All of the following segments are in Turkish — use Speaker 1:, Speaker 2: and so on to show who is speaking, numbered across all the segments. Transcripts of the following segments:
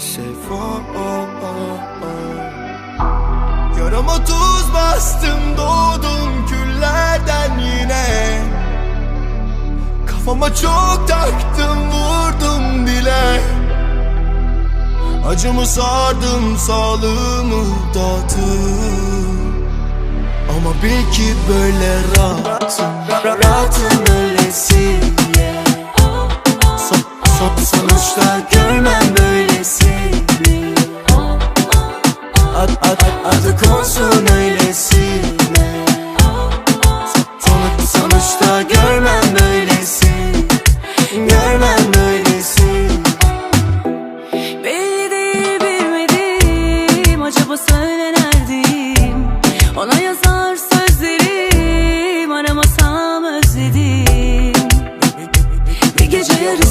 Speaker 1: sefa Yarama tuz bastım doğdum küllerden yine. Kafama çok taktım vurdum dile. Acımı sardım sağlığımı dağıttım. Ama bil ki böyle rahatım Rahatım öylesiye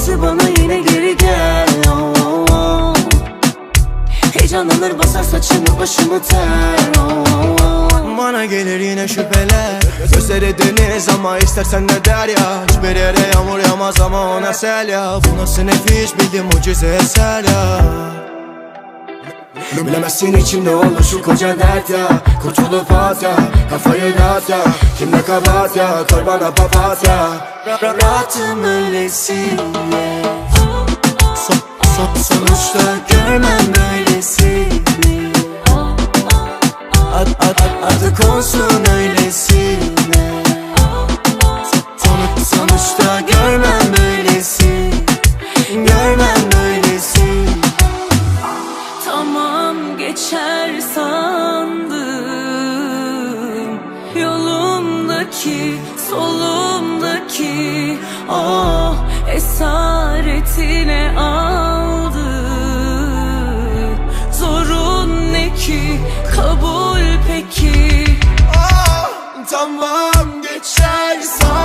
Speaker 2: yarısı bana yine geri gel. Oh, oh, basar saçımı başımı ter.
Speaker 1: Bana gelir yine şüpheler. Gözleri deniz ama istersen ne der ya. Hiçbir yere yağmur yağmaz ama ona sel ya. Bu nasıl nefis bildim mucize eser ya Bilemezsin içimde olur şu koca dert ya. Kurtulup at ya Kafayı dağıt ya. Kim ne kabahat ya Koy bana papatya Rahatım öylesiye son, son, Sonuçta görmem böylesini Ad, ad, ad, adı konsun öylesine Sonuç, sonuçta görmem
Speaker 2: Yolumdaki solumdaki Oh esaretine aldı. Zorun ne ki kabul peki?
Speaker 1: Ah, Tamam geçer sandım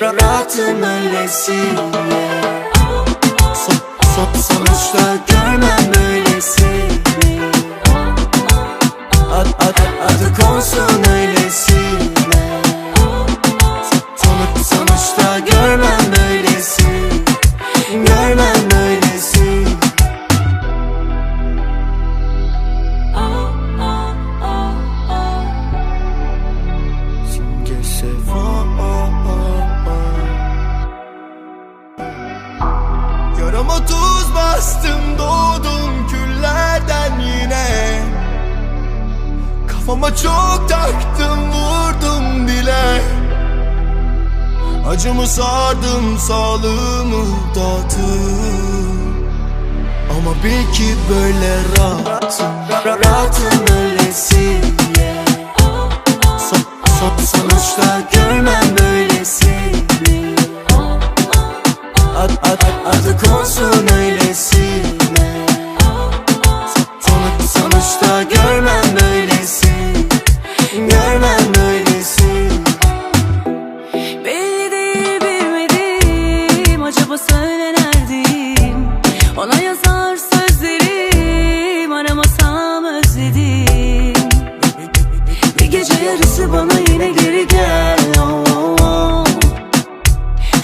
Speaker 1: Rahatım öylesiye son, son, Sonuçta görmem böylesini Ad, ad, ad, adı konsun öylesine Kafama çok taktım vurdum dile Acımı sardım sağlığımı dağıttım. Ama bil ki böyle rahatım Rahatım öylesiye son, Sonuçta görmem böylesini Ad, ad, ad, adı konsun
Speaker 2: Yazar sözlerim Aramasam özledim. Bir gece yarısı bana yine geri gel. Oh, oh, oh.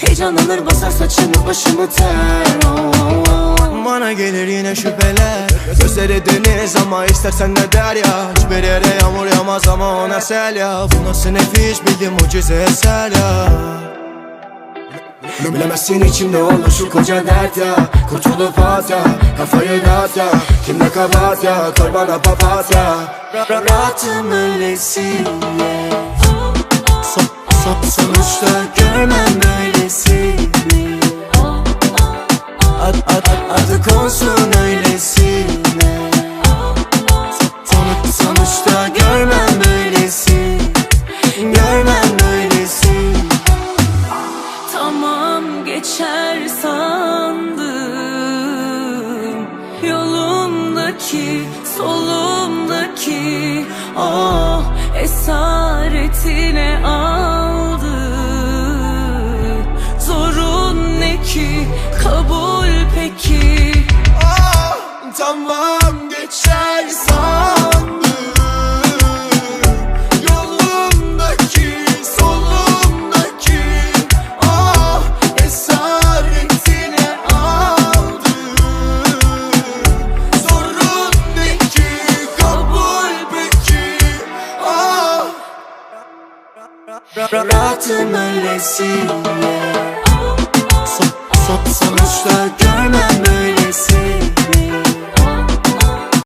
Speaker 2: Heyecanlanır basar saçımı başımı ter. Oh, oh, oh.
Speaker 1: Bana gelir yine şüpheler. Gözleri deniz ama istersen ne der ya Hiçbir yere yağmur yağmaz ama ona sel ya Bu nasıl nefis bildim mucize eser ya Bilemezsin içimde olur şu koca dert ya. Kurtulup at ya Kafayı dağıt ya. Kim ne kabahat ya Koy bana papatya Rahatım son, Sonuçta görmem böylesini Ad, ad, ad, adı konsun öylesine
Speaker 2: Oh esaretine aldı. Zorun
Speaker 3: Yolumdaki kabul
Speaker 1: Rahatım so- Sonuçta görmem öylesi